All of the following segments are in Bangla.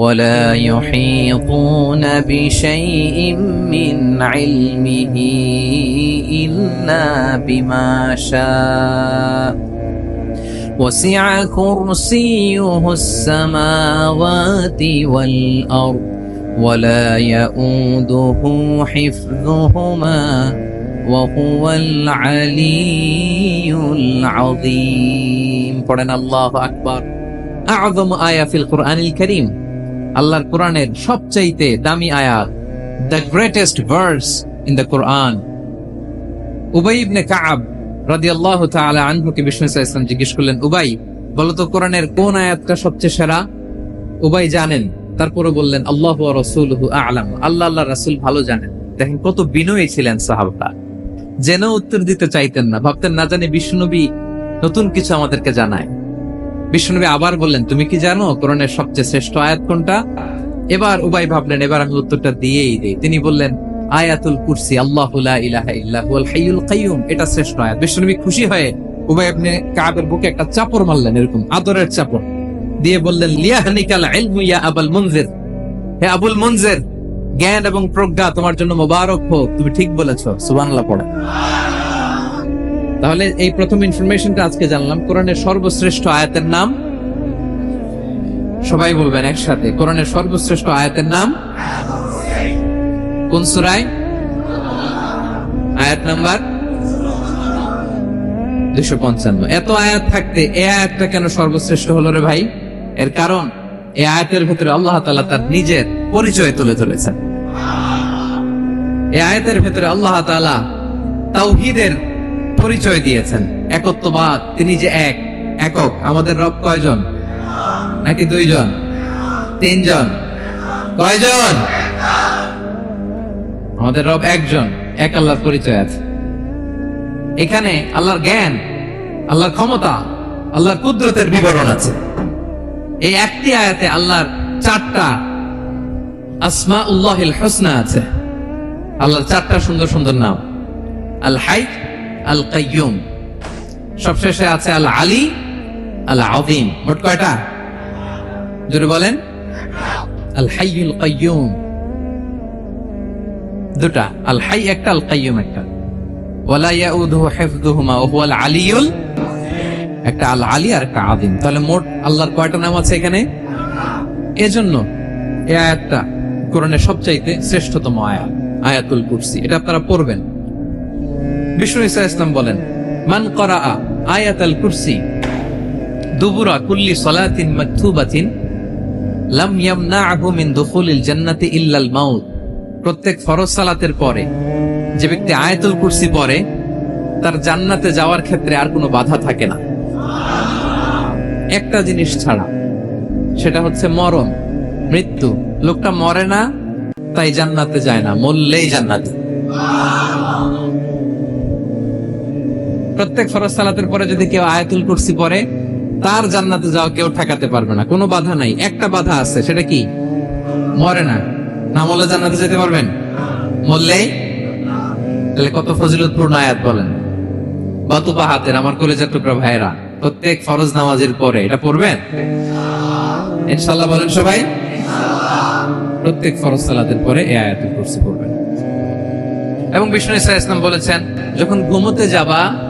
ولا يحيطون بشيء من علمه إلا بما شاء. وسع كرسيه السماوات والأرض ولا يؤوده حفظهما وهو العلي العظيم. قرآن الله أكبر أعظم آية في القرآن الكريم আল্লাহর কোরআনের সবচাইতে দামি আয়াত the greatest verse in the Quran উবাই ইবনে কাআব রাদিয়াল্লাহু তাআলা আনহুকে বিষ্ণু ওয়াসাল্লাম জিজ্ঞেস করলেন, উবাই বলতো কোরআনের কোন আয়াতটা সবচেয়ে সেরা? উবাই জানেন তারপরে বললেন, আল্লাহ ওয়া রাসূলুহু আ'লাম। আল্লাহ আল্লাহ রাসূল ভালো জানেন। দেখেন কত বিনয়ী ছিলেন সাহাবারা। জেনেও উত্তর দিতে চাইতেন না, ভাবতেন না জানি বিষ্ণুনবী নতুন কিছু আমাদেরকে জানায়। বিষ্ণুনবী আবার বললেন, তুমি কি জানো কোরআনের সবচেয়ে শ্রেষ্ঠ আয়াত কোনটা? এবার উবাই ভাবলেন, এবার আমি উত্তরটা দিয়েই দিই। তিনি বললেন, আয়াতুল কুরসি এটা শ্রেষ্ঠ আয়াত। বিষ্ণুনবী খুশি হয়ে উবাই আপনি কাবের বুকে একটা চাপড় মারলেন, এরকম আদরের চাপড় দিয়ে বললেন, লিয়াহনিকাল আবুল হে আবুল মুনজির, জ্ঞান এবং প্রজ্ঞা তোমার জন্য মোবারক হোক। তুমি ঠিক বলেছ। পড়ে। তাহলে এই প্রথম ইনফরমেশনটা আজকে জানলাম। কোরআনের সর্বশ্রেষ্ঠ আয়াতের নাম? সবাই বলবেন একসাথে। কোরআনের সর্বশ্রেষ্ঠ আয়াতের নাম? কোন সুরায়? আয়াত নাম্বার? দুশো পঞ্চান্ন। এত আয়াত থাকতে এ আয়াতটা কেন সর্বশ্রেষ্ঠ হলো রে ভাই? এর কারণ এই আয়াতের ভেতরে আল্লাহ তাআলা তার নিজের পরিচয় তুলে ধরেছেন। এই আয়াতের ভেতরে আল্লাহ তাআলা তাওহীদের পরিচয় দিয়েছেন। একত্ববাদ, তিনি যে এক, একক, আমাদের রব কয়জন? নাকি দুইজন? তিনজন? কয়জন? আমাদের রব একজন, এক আল্লাহর পরিচয় আছে। এখানে আল্লাহর জ্ঞান, আল্লাহর ক্ষমতা, আল্লাহর কুদরতের বিবরণ আছে। এই একটি আয়াতে আল্লাহর চারটা আসমা উল্লাহিল হোসনা আছে। আল্লাহর চারটা সুন্দর সুন্দর নাম। আল হাই আল কাইয়ুম সবশেষে আছে আল আলী আল আদিম মোট কয়টা? জোরে বলেন। আল হাইয়ুল কাইয়ুম দুটা একটা। আল কাইয়ুম একটা একটা আল আর একটা আদিম তাহলে মোট আল্লাহর কয়টা নাম আছে এখানে? এজন্য কোরআনের শ্রেষ্ঠতম আয়াত, আয়াতুল কুরসি। এটা আপনারা পড়বেন। বিষ্ণু ইসা ইসলাম বলেন, মান করা আয়াতাল কুরসি, দুবুরা কুল্লি সলাতিন মাকতুবাতিন, লাম ইয়ামনাহু মিন দুখুলিল জান্নাতি ইল্লাল মাউত। প্রত্যেক ফরজ সালাতের পরে যে ব্যক্তি আয়াতুল কুরসি পড়ে, তার জান্নাতে যাওয়ার ক্ষেত্রে আর কোনো বাধা থাকে না। একটা জিনিস ছাড়া, সেটা হচ্ছে মরণ, মৃত্যু। লোকটা মরে না, তাই জান্নাতে যায় না, মরলেই জান্নাতে। প্রত্যেক ফরজ সালাতের পরে যদি কেউ আয়াতুল কুরসি পড়ে, তার জান্নাতে যাওয়া কেউ ঠেকাতে পারবে না। কোনো বাধা নাই। একটা বাধা আছে, সেটা কি? মরে না। না মরলে জান্নাতে যেতে পারবেন? মরলেই তাহলে কত ফজিলতপূর্ণ আয়াত বলেন। বাতুপা হাতের, আমার কলেজের টুকরা ভাইরা প্রত্যেক ফরজ নামাজের পরে এটা পড়বেন? ইনশাল্লাহ বলেন সবাই। প্রত্যেক ফরজ সালাতের পরে এই আয়াতুল কুরসি পড়বেন। এবং বিষ্ণু ইসা ইসলাম বলেছেন, যখন ঘুমোতে যাবা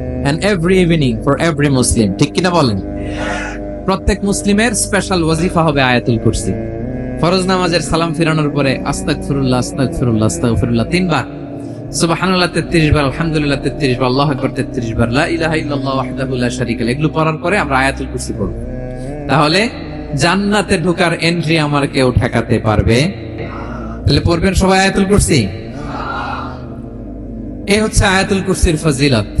and every evening for every Muslim ঠিক কিনা বলেন? প্রত্যেক মুসলিমের স্পেশাল ওয়াজিফা হবে আয়াতুল কুরসি। ফরজ নামাজের সালাম পরে আস্তাগফিরুল্লাহ আস্তাগফিরুল্লাহ আস্তাগফিরুল্লাহ তিনবার। সুবহানাল্লাহ 33 বার, আলহামদুলিল্লাহ 33 বার, আল্লাহু আকবার 33 বার, লা ইলাহা ইল্লাল্লাহ ওয়াহদাহু লা এগুলো পড়ার পরে আমরা আয়াতুল কুরসি পড়ব। তাহলে জান্নাতে ঢোকার এন্ট্রি আমার কেউ ঠেকাতে পারবে? তাহলে পড়বেন সবাই আয়াতুল কুরসি? এই হচ্ছে আয়াতুল কুরসির ফজিলত।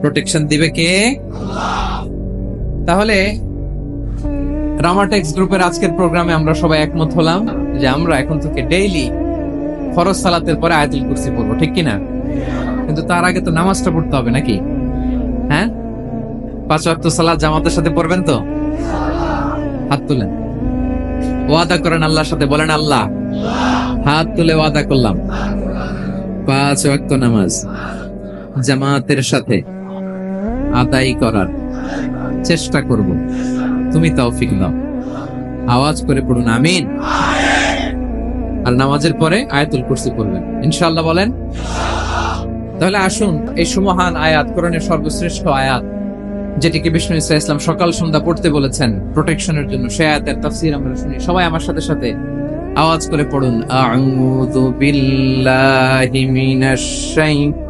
প্রোটেকশন দিবে কে? তাহলে রামাটেক্স গ্রুপের আজকের প্রোগ্রামে আমরা সবাই একমত হলাম যে আমরা এখন থেকে ডেইলি ফরজ সালাতের পরে আয়াতুল কুরসি পড়ব, ঠিক কিনা? কিন্তু তার আগে তো নামাজটা পড়তে হবে নাকি? হ্যাঁ? পাঁচ ওয়াক্ত সালাত জামাতের সাথে পড়বেন তো? হাত তুলেন। ওয়াদা করেন আল্লাহর সাথে, বলেন আল্লাহ। হাত তুলে ওয়াদা করলাম। পাঁচ ওয়াক্ত নামাজ। জামাতের সাথে আদায় করার চেষ্টা করব। তুমি তৌফিক দাও। আওয়াজ করে পড়ুন, আমিন। আর নামাজের পরে আয়াতুল কুরসি পড়বেন। ইনশাআল্লাহ বলেন? তাহলে আসুন, এই সুমহান আয়াত, কোরআনের সর্বশ্রেষ্ঠ আয়াত, যেটিকে বিষ্ণু ইসা ইসলাম সকাল সন্ধ্যা পড়তে বলেছেন, প্রোটেকশনের জন্য। সে আয়াতের তাফসীর আমরা শুনি। সবাই আমার সাথে সাথে আওয়াজ করে পড়ুন। আউযু বিল্লাহি মিনাশ শাইতানির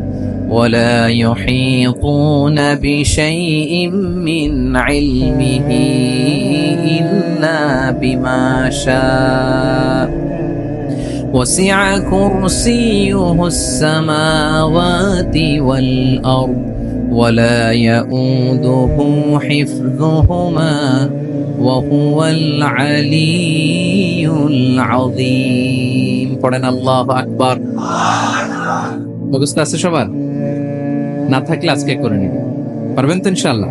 ولا يحيطون بشيء من علمه إلا بما شاء وسع كرسيه السماوات والأرض ولا يؤوده حفظهما وهو العلي العظيم পড়েন আল্লাহ আকবার মুখস্থ আছে সবার না থাকলে আজকে করে নিন পারবেন তো ইনশাআল্লাহ?